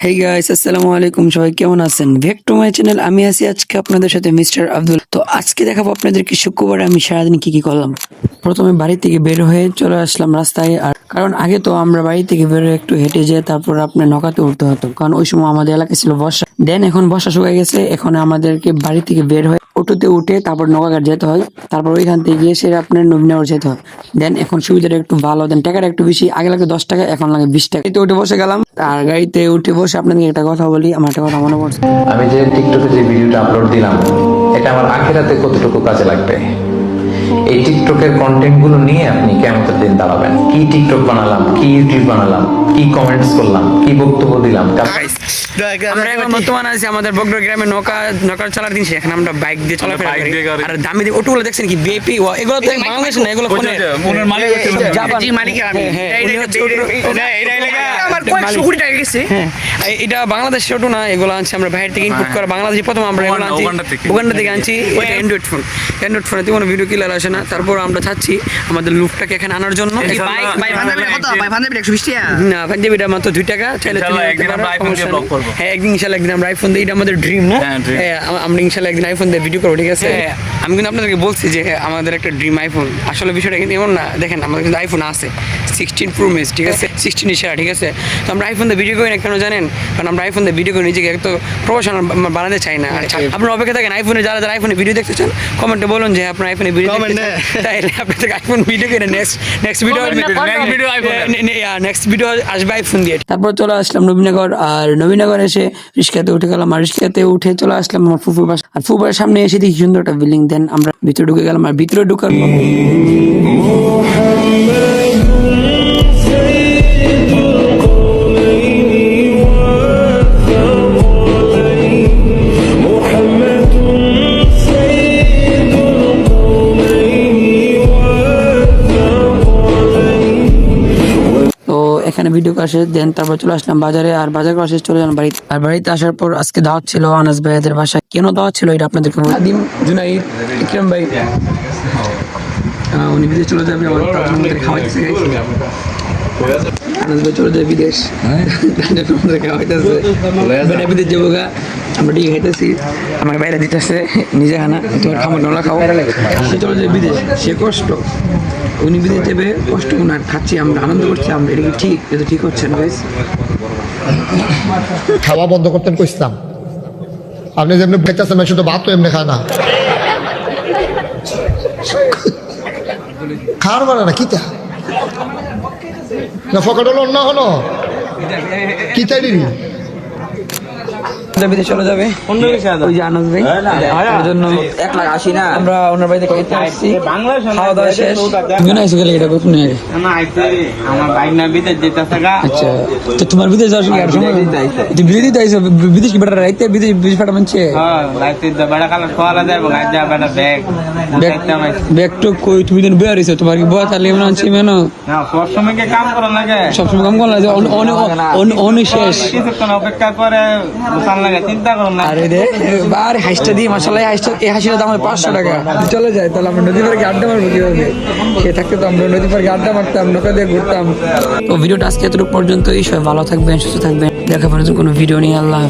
Hey guys আসসালামু আলাইকুম সবাই কেমন আছেন? ভেক্টর টু মাই চ্যানেল আমি আছি আজকে আপনাদের সাথে মিস্টার আব্দুল। তো আজকে দেখাবো আপনাদেরকে শুক্রবার আমি সারাদিন কি কি করলাম। প্রথমে বাড়ি থেকে বের হয়ে চলে আসলাম রাস্তায় আর কারণ আগে তো আমরা বাড়ি থেকে বের হয়ে একটু হেঁটে যেয়ে তারপর আপনার নৌকাতে উঠতে হতো। কারণ ওই সময় আমাদের এলাকায় ছিল বর্ষা। দেন এখন বর্ষা শুকায় গেছে, এখন আমাদেরকে বাড়ি থেকে বের হয়ে অটোতে উঠে তারপর নৌকাঘাট যেতে হয়। তারপর ওইখান থেকে গিয়ে সে আপনার নবীনগর যেতে হয়। দেন এখন সুবিধাটা একটু ভালো দেন টাকাটা একটু বেশি। আগে লাগে দশ টাকা, এখন লাগে বিশ টাকা। গাড়িতে উঠে বসে গেলাম। আর গাড়িতে উঠে বসে আপনাদেরকে একটা কথা বলি, আমার একটা কথা মনে পড়ছে। আমি যে টিকটকে যে ভিডিওটা আপলোড দিলাম, এটা আমার আখেরাতে কতটুকু কাজে লাগবে? এই টিকটকের কন্টেন্টগুলো নিয়ে আপনি কেমতের দিন দাঁড়াবেন? কি টিকটক বানালাম? কি ইউটিউব বানালাম? কি কমেন্টস করলাম? কি বক্তব্য দিলাম? আমরা এখন বর্তমানে আছি আমাদের বগড়া গ্রামে নৌকা নৌকা চালার দিন এখানে আমরা বাইক দিয়ে চলাফেরা করি। আর দামি দিয়ে অটোগুলো দেখছেন কি? বিএপি এগুলো তো বাংলাদেশ না এগুলো ওনার মালিক জি, মালিক। আমি। হ্যাঁ, হ্যাঁ, এটা- ওটো-। হ্যাঁ বাংলাদেশের অটো না এগুলো আনছি আমরা বাইরে থেকে ইনপুট হ্যাঁ। করা। বাংলাদেশে প্রথম আমরা এগুলো আনছি। উগান্ডা থেকে। আনছি অ্যান্ড্রয়েড ফোন অ্যান্ড্রয়েড ফোনে কোনো ভিডিও ক্লিয়ার আসে না তারপর আমরা চাচ্ছি আমাদের লুকটাকে এখানে আনার জন্য এই ভাই, ভাই, পাঞ্জাবিটা কত? ভাই, পাঞ্জাবিটা 120 টাকা? না পাঞ্জাবিটা মাত্র দুই টাকা চাইলে একদিন নিতে আমরা পারো, iPhone দিয়ে সমস্যা vlog নেই। করব। হ্যাঁ একদিন ইনশাল্লাহ একদিন আমরা আইফোন দিয়ে এটা আমাদের ড্রিম না dream। আম- আমরা ইনশাল্লাহ একদিন আইফোন দিয়ে ভিডিও করব ঠিক আছে আমি কিন্তু আপনাদেরকে বলছি যে হ্যাঁ, আমাদের একটা ড্রিম আইফোন আসলে বিষয়টা কিন্তু এমন না দেখেন আমাদের কিন্তু আইফোন আছে সিক্সটিন প্রো মেস ঠিক আছে? সিক্সটিন সেরা ঠিক আছে? তো আমরা আইফোন দিয়ে ভিডিও করি না কেন জানেন? কারণ আমরা আইফোন দিয়ে ভিডিও করে নিজেকে একটু প্রফেশনাল বানাতে চাই না। আপনার অপেক্ষা থাকেন আইফোনে যারা যারা আইফোনে ভিডিও দেখতে চান কমেন্টে বলুন যে আপনার আইফোনে ভিডিও চান। তাইলে আপনাদের আইফোন ভিডিও করে next next video. Next video আসবে। আইফোন দিয়ে। তারপর চলে আসলাম নবীনগর আর নবীনগর এসে রিক্সাতে উঠে গেলাম আর রিক্সাতে উঠে চলে আসলাম আমার ফুফুর বাসা। আর ফুফুর সামনে এসে দেখি সুন্দর একটা বিল্ডিং দেন আমরা ভিতরে ঢুকে গেলাম আর ভিতরে ঢুকার এখানে ভিডিও আসে দেন তারপর চলে আসলাম বাজারে আর বাজার করে চলে যান বাড়িতে। আর বাড়িতে আসার পর আজকে দাওয়াত ছিল আনাস ভাইয়াদের বাসায়। কেন দাওয়াত ছিল এটা আপনাদেরকে বলি। আদিম জুনাইদ ইকরাম ভাই। উনি বিদেশ চলে যাবে, আমার তার জন্য খাওয়াইতেছে আনাস চলে যায় বিদেশ। খাওয়াইতেছে বেটা বিদেশ যাব গা আমরা ডিগে খাইতেছি। আমার বাইরে দিতেছে নিজে খানা তোমার খাবার নলা খাও। সে চলে যায় বিদেশ সে কষ্ট। উনি বিদেশ যাবে কষ্ট ওনার খাচ্ছি আমরা আনন্দ করছি আমরা এটা কি ঠিক? এটা ঠিক হচ্ছে না guys? খাওয়া বন্ধ করতেন কইতাম আপনি যেমনি বেচাচ্ছেন শুধু ভাত তো এমনি খায় না। খাওয়ার মানে না কিতা? না ফকট হলো। অন্য হলো দিবি? আমাদের বিদেশ চলে যাবে ওই যে আনন্দ ভাই ওর জন্য এক লাখ আশি না আমরা ওনার বাড়িতে আসছি খাওয়া দাওয়া শেষ তুমি না এসে গেলে এটা আগে আইছে, আমার বাইক না বিদেশ যেতেছে গা। আচ্ছা তো তোমার বিদেশ যাওয়ার আর সময় তুই বিদেশ দিতে আইছো বিদেশ কি বেটা রাইতে বিদেশ বিদেশ ফাটা মানছে হ্যাঁ, রাইতে কালো খোয়ালা গাছ যা বেড়া ব্যাগ। ব্যাগ তো কই তুমি দিন বের হইছো তোমার কি মেনো না, সব সময় কি কাম করো লাগে? সবসময় কাম অন- অন- অন- শেষ কিছুক্ষণ অপেক্ষা করে। পাঁচশো টাকা। চলে যায়, তাহলে আমরা আমরা আড্ডা মারতাম, নৌকা দিয়ে ঘুরতাম। তো ভিডিওটা আজকে এতটুকু পর্যন্ত এই ভালো থাকবেন, সুস্থ থাকবেন। দেখা পর্যন্ত কোনো ভিডিও নিয়ে। আল্লাহ